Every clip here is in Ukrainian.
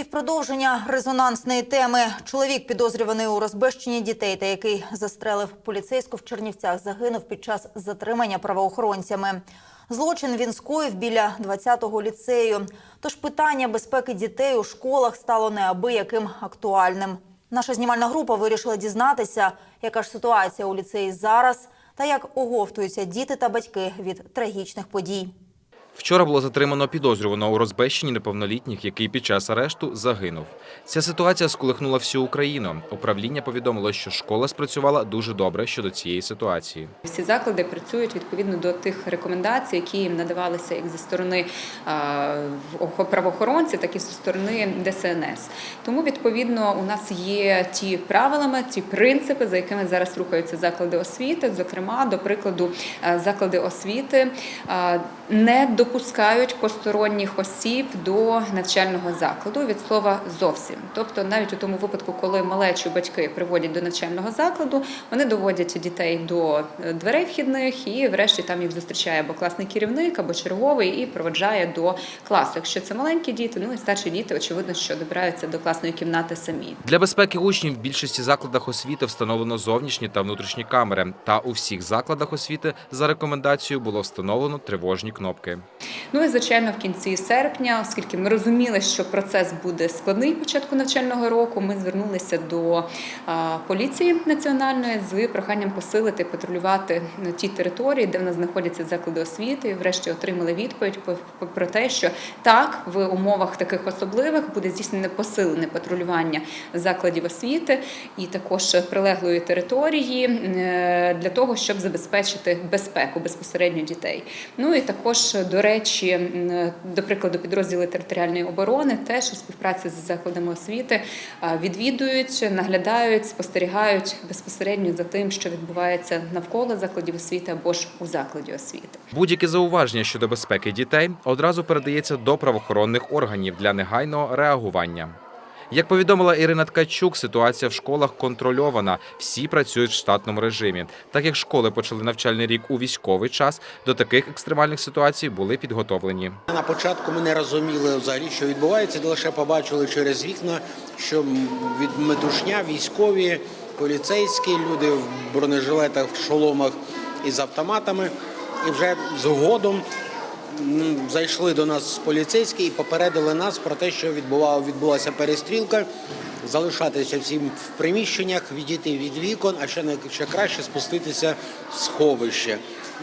І в продовження резонансної теми чоловік, підозрюваний у розбещенні дітей, та який застрелив поліцейську в Чернівцях, загинув під час затримання правоохоронцями. Злочин він скоїв біля 20-го ліцею. Тож питання безпеки дітей у школах стало неабияким актуальним. Наша знімальна група вирішила дізнатися, яка ж ситуація у ліцеї зараз та як оговтуються діти та батьки від трагічних подій. Вчора було затримано підозрюваного у розбещенні неповнолітніх, який під час арешту загинув. Ця ситуація сколихнула всю Україну. Управління повідомило, що школа спрацювала дуже добре щодо цієї ситуації. Всі заклади працюють відповідно до тих рекомендацій, які їм надавалися як зі сторони охо- правоохоронців, так і зі сторони ДСНС. Тому відповідно у нас є ті правилами, ті принципи, за якими зараз рухаються заклади освіти. Зокрема, до прикладу, заклади освіти а, не допускають посторонніх осіб до навчального закладу від слова зовсім. Тобто, навіть у тому випадку, коли малечі батьки приводять до навчального закладу, вони доводять дітей до е, дверей вхідних і, врешті, там їх зустрічає або класний керівник, або черговий і проводжає до класу. Якщо це маленькі діти, ну і старші діти, очевидно, що добираються до класної кімнати самі. Для безпеки учнів в більшості закладах освіти встановлено зовнішні та внутрішні камери. Та у всіх закладах освіти за рекомендацією було встановлено тривожні кнопки. Ну і звичайно, в кінці серпня, оскільки ми розуміли, що процес буде складний початку навчального року, ми звернулися до поліції національної з проханням посилити патрулювати ті території, де в нас знаходяться заклади освіти. І врешті отримали відповідь по- по- про те, що так в умовах таких особливих буде здійснене посилене патрулювання закладів освіти і також прилеглої території е, для того, щоб забезпечити безпеку безпосередньо дітей. Ну і також, до речі, м, до прикладу, підрозділи територіальної оборони теж у співпраці з закладами освіти а, відвідують, наглядають, спостерігають безпосередньо за тим, що відбувається навколо закладів освіти або ж у закладі освіти. Будь-які зауваження щодо безпеки дітей одразу передається до правоохоронних органів для негайного реагування. Як повідомила Ірина Ткачук, ситуація в школах контрольована. Всі працюють в штатному режимі. Так як школи почали навчальний рік у військовий час, до таких екстремальних ситуацій були підготовлені. На початку ми не розуміли взагалі, що відбувається, лише побачили через вікна, що від метушня військові, поліцейські, люди в бронежилетах, в шоломах із автоматами. І вже згодом зайшли до нас поліцейські і попередили нас про те, що відбулася перестрілка, залишатися всім в приміщеннях, відійти від вікон, а ще, не- ще краще спуститися в сховище.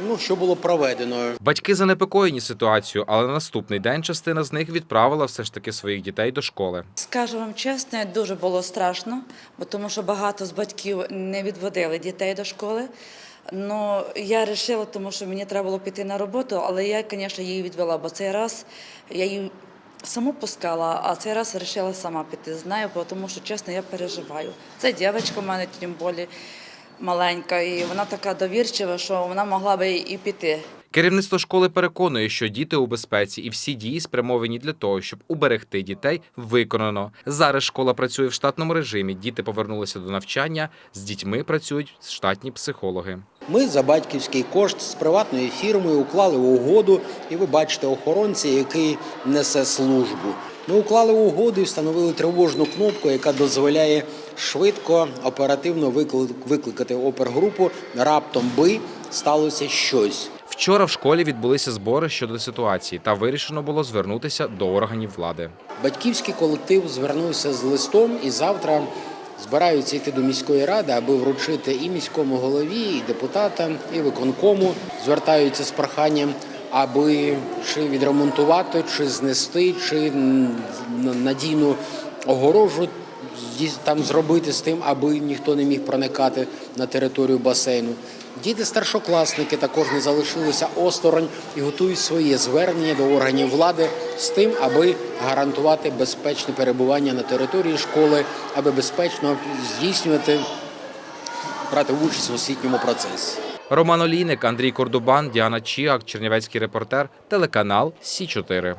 Ну, що було проведено. Батьки занепокоєні ситуацією, але на наступний день частина з них відправила все ж таки своїх дітей до школи. Скажу вам чесно, дуже було страшно, бо тому що багато з батьків не відводили дітей до школи. Ну, я вирішила, тому що мені треба було піти на роботу, але я, звісно, її відвела, бо цей раз я її саму пускала, а цей раз вирішила сама піти з нею, бо тому що, чесно, я переживаю. Це дівчинка в мене, тим більше маленька, і вона така довірчива, що вона могла би і піти. Керівництво школи переконує, що діти у безпеці і всі дії спрямовані для того, щоб уберегти дітей, виконано. Зараз школа працює в штатному режимі. Діти повернулися до навчання. З дітьми працюють штатні психологи. Ми за батьківський кошт з приватною фірмою уклали угоду, і ви бачите охоронця, який несе службу. Ми уклали угоду і встановили тривожну кнопку, яка дозволяє швидко, оперативно викли- викликати опергрупу. Раптом би сталося щось. Вчора в школі відбулися збори щодо ситуації, та вирішено було звернутися до органів влади. Батьківський колектив звернувся з листом і завтра збираються йти до міської ради, аби вручити і міському голові, і депутатам, і виконкому. Звертаються з проханням, аби чи відремонтувати, чи знести, чи надійну огорожу там зробити з тим, аби ніхто не міг проникати на територію басейну. Діти старшокласники також не залишилися осторонь і готують своє звернення до органів влади з тим, аби гарантувати безпечне перебування на території школи, аби безпечно здійснювати брати участь в освітньому процесі. Роман Олійник, Андрій Кордубан, Діана Чіак, Чернівецький репортер, телеканал Сі 4